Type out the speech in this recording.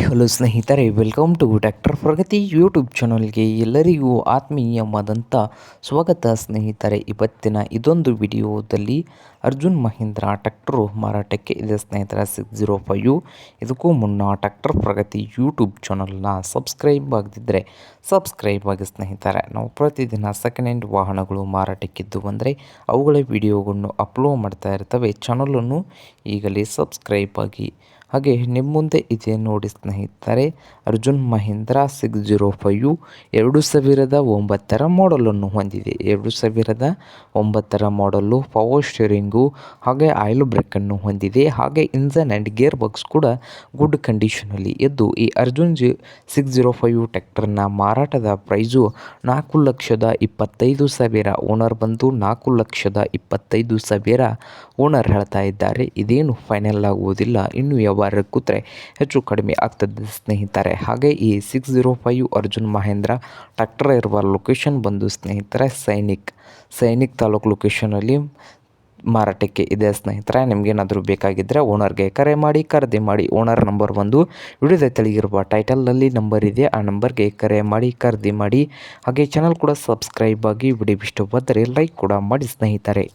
Hello ಸ್ನೇಹಿತರೆ welcome to doctor Pragati YouTube ಚಾನಲ್ಗೆ ಎಲ್ಲರಿಗೂ ಆತ್ಮೀಯವಾದಂಥ ಸ್ವಾಗತ ಸ್ನೇಹಿತರೆ. ಇವತ್ತಿನ ಇದೊಂದು ವಿಡಿಯೋದಲ್ಲಿ ಅರ್ಜುನ್ ಮಹೀಂದ್ರ ಟ್ಯಾಕ್ಟ್ರು ಮಾರಾಟಕ್ಕೆ ಇದೆ ಸ್ನೇಹಿತರೆ ಸಿಕ್ಸ್ ಜೀರೋ ಫೈವ್ ಇದಕ್ಕೂ ಮುನ್ನ ಟ್ಯಾಕ್ಟರ್ ಪ್ರಗತಿ ಯೂಟ್ಯೂಬ್ ಚಾನಲ್ನ ಸಬ್ಸ್ಕ್ರೈಬ್ ಆಗದಿದ್ದರೆ ಸಬ್ಸ್ಕ್ರೈಬ್ ಆಗಿ ಸ್ನೇಹಿತರೆ. ನಾವು ಪ್ರತಿದಿನ ಸೆಕೆಂಡ್ ಹ್ಯಾಂಡ್ ವಾಹನಗಳು ಮಾರಾಟಕ್ಕಿದ್ದು ಬಂದರೆ ಅವುಗಳ ವಿಡಿಯೋಗಳನ್ನು ಅಪ್ಲೋಡ್ ಮಾಡ್ತಾ ಇರ್ತವೆ. ಚಾನಲನ್ನು ಈಗಲೇ ಸಬ್ಸ್ಕ್ರೈಬ್ ಆಗಿ ಹಾಗೆ ನಿಮ್ಮ ಮುಂದೆ ಇದೆ ನೋಡಿ ಸ್ನೇಹಿತರೆ, Arjun Mahindra six zero five ಎರಡು ಸಾವಿರದ ಒಂಬತ್ತರ ಮಾಡಲನ್ನು ಹೊಂದಿದೆ. ಎರಡು ಸಾವಿರದ ಒಂಬತ್ತರ ಮಾಡಲ್ಲು ಪವರ್ ಸ್ಟೇರಿಂಗು ಹಾಗೆ ಆಯಿಲ್ ಬ್ರೇಕನ್ನು ಹೊಂದಿದೆ. ಹಾಗೆ ಇಂಜನ್ ಆ್ಯಂಡ್ ಗೇರ್ ಬಾಕ್ಸ್ ಕೂಡ ಗುಡ್ ಕಂಡೀಷನಲ್ಲಿ ಇದ್ದು ಈ Arjun G six zero five ಟ್ಯಾಕ್ಟರ್ನ ಮಾರಾಟದ ಪ್ರೈಸು ನಾಲ್ಕು ಲಕ್ಷದ ಇಪ್ಪತ್ತೈದು ಸಾವಿರ. ಓನರ್ ಬಂದು ನಾಲ್ಕು ಲಕ್ಷದ ಇಪ್ಪತ್ತೈದು ಸಾವಿರ ಓನರ್ ಹೇಳ್ತಾ ಇದ್ದಾರೆ. ಇದೇನು ಫೈನಲ್ ಆಗುವುದಿಲ್ಲ. ಇನ್ನು ವ್ಯವಹಾರ ಕೂತ್ರೆ ಹೆಚ್ಚು ಕಡಿಮೆ ಆಗ್ತದೆ ಸ್ನೇಹಿತರೆ. ಹಾಗೆ ಈ six zero five Arjun Mahindra tractor ಇರುವ ಲೊಕೇಶನ್ ಬಂದು ಸ್ನೇಹಿತರೆ, ಸೈನಿಕ್ ಸೈನಿಕ್ ತಾಲೂಕು ಲೊಕೇಶನಲ್ಲಿ ಮಾರಾಟಕ್ಕೆ ಇದೆ ಸ್ನೇಹಿತರೆ. ನಿಮಗೇನಾದರೂ ಬೇಕಾಗಿದ್ದರೆ ಓನರ್ಗೆ ಕರೆ ಮಾಡಿ, ಖರೀದಿ ಮಾಡಿ. ಓನರ್ ನಂಬರ್ ಬಂದು ವಿಡಿಯೋದ ತೆಳಗಿರುವ ಟೈಟಲ್ನಲ್ಲಿ ನಂಬರ್ ಇದೆ. ಆ ನಂಬರ್ಗೆ ಕರೆ ಮಾಡಿ, ಖರೀದಿ ಮಾಡಿ. ಹಾಗೆ ಚಾನಲ್ ಕೂಡ ಸಬ್ಸ್ಕ್ರೈಬ್ ಆಗಿ ವಿಡಿಯೋ ಇಷ್ಟ ಬಂದರೆ ಲೈಕ್ ಕೂಡ ಮಾಡಿ ಸ್ನೇಹಿತರೆ.